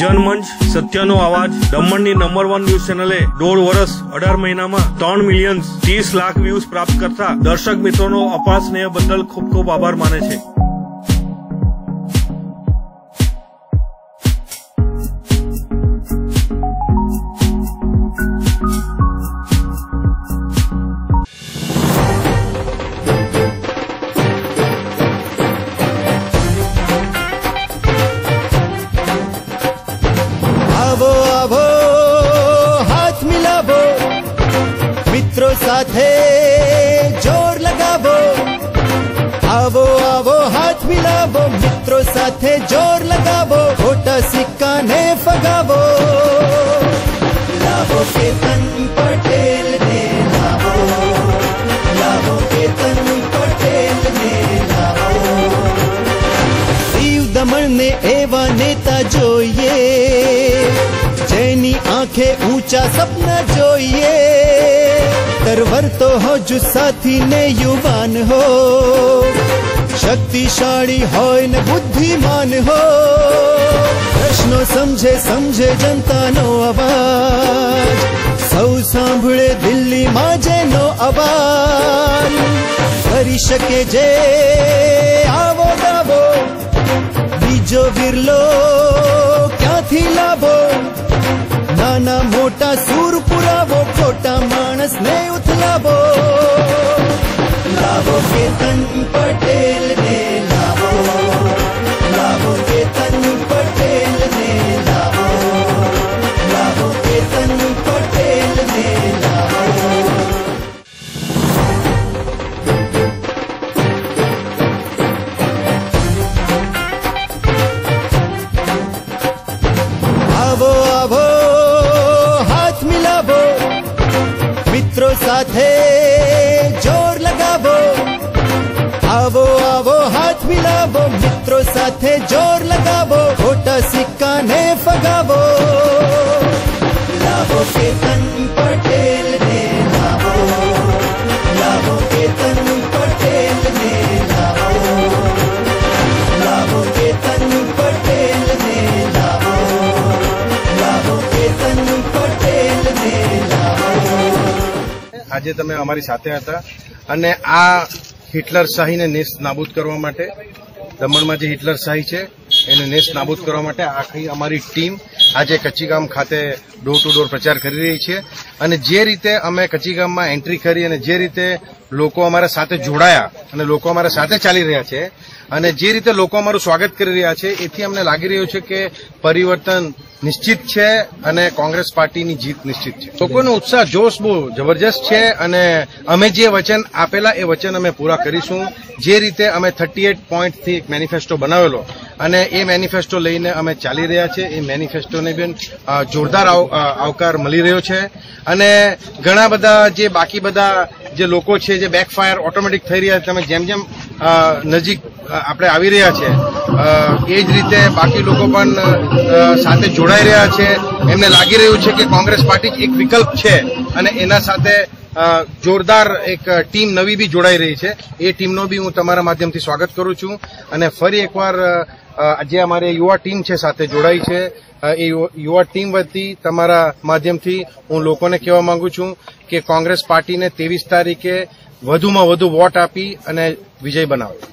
જનમંચ સત્યનો અવાજ દમણની નંબર વન ન્યૂઝ ચેનલે દોઢ વર્ષ, અઢાર મહિનામાં ત્રણ મિલિયન ત્રીસ લાખ વ્યૂઝ પ્રાપ્ત કરતા દર્શક મિત્રોનો અપાર સ્નેહ બદલ ખૂબ ખૂબ આભાર માને છે. સાથે જોર લગાવો આવો આવો હાથ મિલાવો મિત્રો સાથે જોર લગાવો ખોટા સિક્કાને ફગાવો લાવો કેતન પટેલ ને લાવો લાવો કેતન પટેલ ને લાવો દીવ દમણને એવા નેતા જોઈએ જેની આંખે ઊંચા સપના જોઈએ તરવરતો હો જુસ્સાથી ને યુવાન હો શક્તિશાળી હોય ને બુદ્ધિમાન હો પ્રશ્નો સમજે સમજે જનતાનો અવાજ સૌ સાંભળે દિલ્હીમાં જેનો અવાજ કરી શકે જે આવો દાવો બીજો વિરલો ક્યાંથી લાવો નાના મોટા સૂર પુરાવો ખોટા 没有 મિત્રો સાથે જોર લગાવો આવો આવો હાથ મિલાવો મિત્રો સાથે જોર લગાવો ખોટા સિક્કાને આજે તમે અમારી સાથે હતા. અને આ હિટલર શાહીને નેસ્ત નાબૂદ કરવા માટે, દમણમાં જે હિટલર શાહી છે, એને નેસ્ત નાબૂદ કરવા માટે આખી અમારી ટીમ આજે કચ્છીગામ ખાતે ડોર ટુ ડોર પ્રચાર કરી રહી છે. અને જે રીતે અમે કચ્છીગામમાં એન્ટ્રી કરી અને જે રીતે લોકો અમારા સાથે જોડાયા અને લોકો અમારા સાથે ચાલી રહ્યા છે અને જે રીતે લોકો અમારું સ્વાગત કરી રહ્યા છે, એથી અમને લાગી રહ્યું છે કે પરિવર્તન નિશ્ચિત છે અને કોંગ્રેસ પાર્ટીની જીત નિશ્ચિત છે. લોકોનો ઉત્સાહ, જોશ બહુ જબરજસ્ત છે અને અમે જે વચન આપેલા એ વચન અમે પૂરા કરીશું. જે રીતે અમે થર્ટી એટ પોઈન્ટથી એક મેનિફેસ્ટો બનાવેલો અને એ મેનિફેસ્ટો લઈને અમે ચાલી રહ્યા છે, એ મેનિફેસ્ટોને બી જોરદાર આવ- આવકાર મળી રહ્યો છે. અને ઘણા બધા જે બાકી બધા જે લોકો છે, જે બેકફાયર ઓટોમેટિક થઈ રહ્યા છે, તમે જેમ જેમ નજીક આપણે આવી રહ્યા છે. એ જ રીતે બાકી લોકો પણ સાથે જોડાઈ રહ્યા છે. એમને લાગી રહ્યું છે કે કોંગ્રેસ પાર્ટી એક વિકલ્પ છે અને એના સાથે જોરદાર એક ટીમ નવી બી જોડાઈ રહી છે. એ ટીમનો બી હું તમારા માધ્યમથી સ્વાગત કરું છું. અને ફરી એકવાર જે અમારી યુવા ટીમ છે સાથે જોડાઈ છે એ યુવા ટીમ વતી તમારા માધ્યમથી હું લોકોને કહેવા માંગુ છું કે કોંગ્રેસ પાર્ટીને ત્રેવીસ તારીખે વધુમાં વધુ વોટ આપી અને વિજય બનાવે.